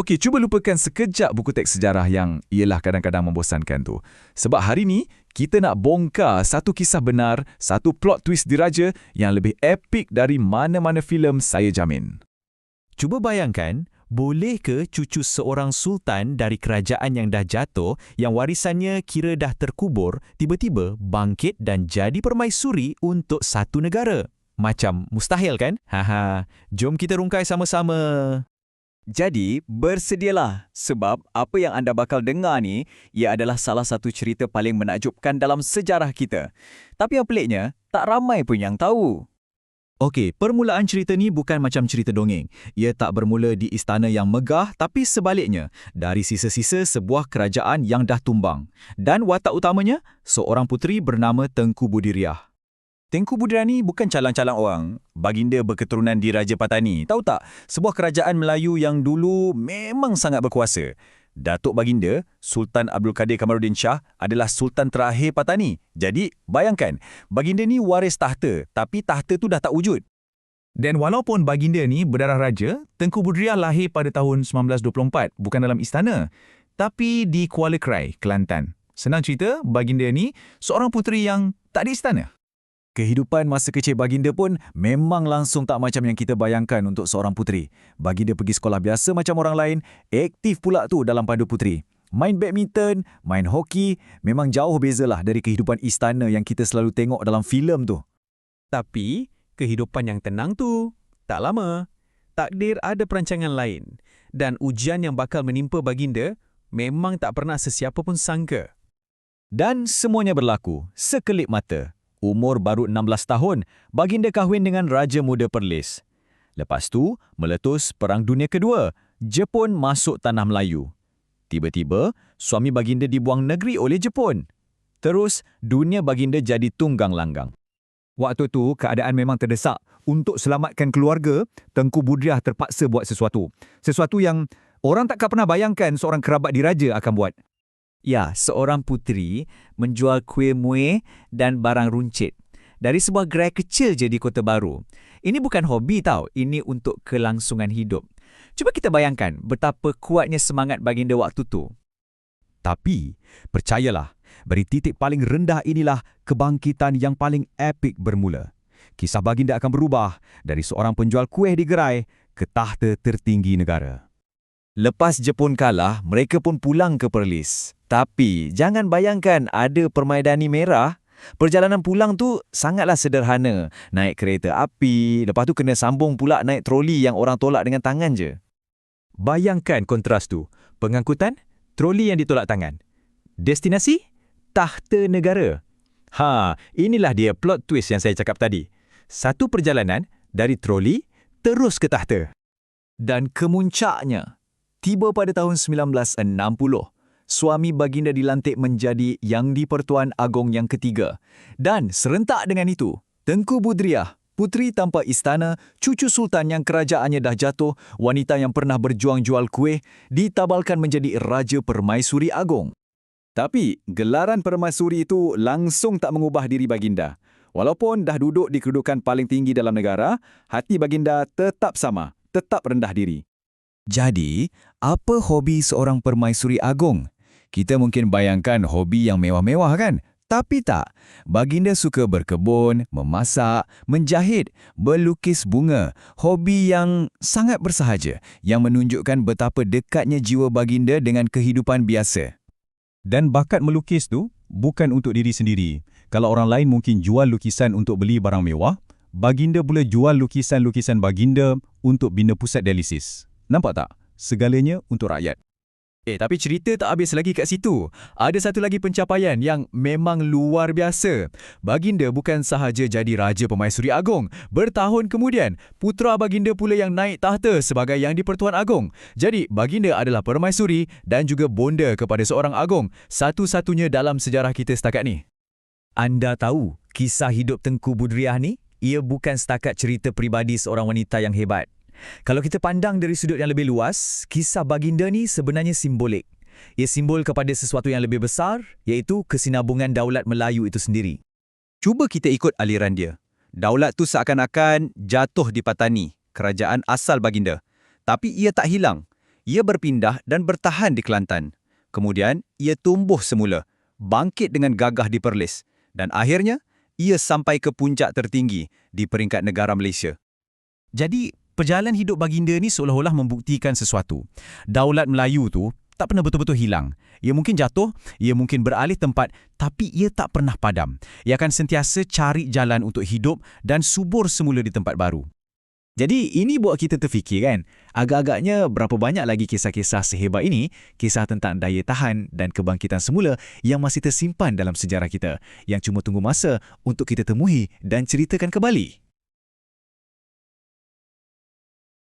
Okey, cuba lupakan sekejap buku teks sejarah yang ialah kadang-kadang membosankan tu. Sebab hari ni, kita nak bongkar satu kisah benar, satu plot twist diraja yang lebih epik dari mana-mana filem saya jamin. Cuba bayangkan, boleh ke cucu seorang sultan dari kerajaan yang dah jatuh, yang warisannya kira dah terkubur, tiba-tiba bangkit dan jadi permaisuri untuk satu negara? Macam mustahil kan? Haha, jom kita rungkai sama-sama. Jadi, bersedialah sebab apa yang anda bakal dengar ni ia adalah salah satu cerita paling menakjubkan dalam sejarah kita. Tapi yang peliknya, tak ramai pun yang tahu. Okey, permulaan cerita ni bukan macam cerita dongeng. Ia tak bermula di istana yang megah tapi sebaliknya, dari sisa-sisa sebuah kerajaan yang dah tumbang. Dan watak utamanya, seorang puteri bernama Tengku Budiriah. Tengku Budira ni bukan calang-calang orang. Baginda berketurunan di Raja Patani. Tahu tak, sebuah kerajaan Melayu yang dulu memang sangat berkuasa. Datuk Baginda, Sultan Abdul Kadir Kamaruddin Shah adalah Sultan terakhir Patani. Jadi, bayangkan, Baginda ni waris tahta, tapi tahta tu dah tak wujud. Dan walaupun Baginda ni berdarah raja, Tengku Budriah lahir pada tahun 1924, bukan dalam istana, tapi di Kuala Krai, Kelantan. Senang cerita, Baginda ni seorang puteri yang tak di istana. Kehidupan masa kecil Baginda pun memang langsung tak macam yang kita bayangkan untuk seorang puteri. Baginda pergi sekolah biasa macam orang lain, aktif pula tu dalam pandu puteri. Main badminton, main hoki, memang jauh bezalah dari kehidupan istana yang kita selalu tengok dalam filem tu. Tapi, kehidupan yang tenang tu tak lama. Takdir ada perancangan lain. Dan ujian yang bakal menimpa Baginda memang tak pernah sesiapa pun sangka. Dan semuanya berlaku, sekelip mata. Umur baru 16 tahun, Baginda kahwin dengan Raja Muda Perlis. Lepas tu, meletus Perang Dunia Kedua. Jepun masuk tanah Melayu. Tiba-tiba, suami Baginda dibuang negeri oleh Jepun. Terus, dunia Baginda jadi tunggang langgang. Waktu tu, keadaan memang terdesak. Untuk selamatkan keluarga, Tengku Budriah terpaksa buat sesuatu. Sesuatu yang orang takkan pernah bayangkan seorang kerabat diraja akan buat. Ya, seorang puteri menjual kuih muih dan barang runcit dari sebuah gerai kecil je di Kota Baru. Ini bukan hobi tau, ini untuk kelangsungan hidup. Cuba kita bayangkan betapa kuatnya semangat baginda waktu tu. Tapi, percayalah, beri titik paling rendah inilah kebangkitan yang paling epik bermula. Kisah baginda akan berubah dari seorang penjual kuih di gerai ke tahta tertinggi negara. Lepas Jepun kalah, mereka pun pulang ke Perlis. Tapi jangan bayangkan ada permaidani merah. Perjalanan pulang tu sangatlah sederhana. Naik kereta api, lepas tu kena sambung pula naik troli yang orang tolak dengan tangan je. Bayangkan kontras tu. Pengangkutan, troli yang ditolak tangan. Destinasi, tahta negara. Ha, inilah dia plot twist yang saya cakap tadi. Satu perjalanan dari troli terus ke tahta. Dan kemuncaknya, tiba pada tahun 1960 suami baginda dilantik menjadi Yang di-Pertuan Agong yang ketiga. Dan serentak dengan itu, Tengku Budriah, puteri tanpa istana, cucu sultan yang kerajaannya dah jatuh, wanita yang pernah berjuang jual kuih, ditabalkan menjadi Raja Permaisuri Agong. Tapi, gelaran permaisuri itu langsung tak mengubah diri baginda. Walaupun dah duduk di kedudukan paling tinggi dalam negara, hati baginda tetap sama, tetap rendah diri. Jadi, apa hobi seorang permaisuri agung? Kita mungkin bayangkan hobi yang mewah-mewah kan? Tapi tak. Baginda suka berkebun, memasak, menjahit, berlukis bunga. Hobi yang sangat bersahaja yang menunjukkan betapa dekatnya jiwa baginda dengan kehidupan biasa. Dan bakat melukis tu bukan untuk diri sendiri. Kalau orang lain mungkin jual lukisan untuk beli barang mewah, baginda boleh jual lukisan-lukisan baginda untuk bina pusat dialisis. Nampak tak? Segalanya untuk rakyat. Eh, tapi cerita tak habis lagi kat situ. Ada satu lagi pencapaian yang memang luar biasa. Baginda bukan sahaja jadi Raja Pemaisuri Agong. Bertahun kemudian, putera Baginda pula yang naik tahta sebagai Yang di-Pertuan Agong. Jadi, Baginda adalah permaisuri dan juga bonda kepada seorang Agong. Satu-satunya dalam sejarah kita setakat ni. Anda tahu, kisah hidup Tengku Budriah ni? Ia bukan setakat cerita peribadi seorang wanita yang hebat. Kalau kita pandang dari sudut yang lebih luas, kisah baginda ni sebenarnya simbolik. Ia simbol kepada sesuatu yang lebih besar, iaitu kesinabungan daulat Melayu itu sendiri. Cuba kita ikut aliran dia. Daulat tu seakan-akan jatuh di Patani, kerajaan asal baginda. Tapi ia tak hilang. Ia berpindah dan bertahan di Kelantan. Kemudian, ia tumbuh semula, bangkit dengan gagah di Perlis. Dan akhirnya, ia sampai ke puncak tertinggi di peringkat negara Malaysia. Jadi, perjalanan hidup baginda ni seolah-olah membuktikan sesuatu. Daulat Melayu tu tak pernah betul-betul hilang. Ia mungkin jatuh, ia mungkin beralih tempat, tapi ia tak pernah padam. Ia akan sentiasa cari jalan untuk hidup dan subur semula di tempat baru. Jadi ini buat kita terfikir kan, agak-agaknya berapa banyak lagi kisah-kisah sehebat ini, kisah tentang daya tahan dan kebangkitan semula yang masih tersimpan dalam sejarah kita, yang cuma tunggu masa untuk kita temui dan ceritakan kembali.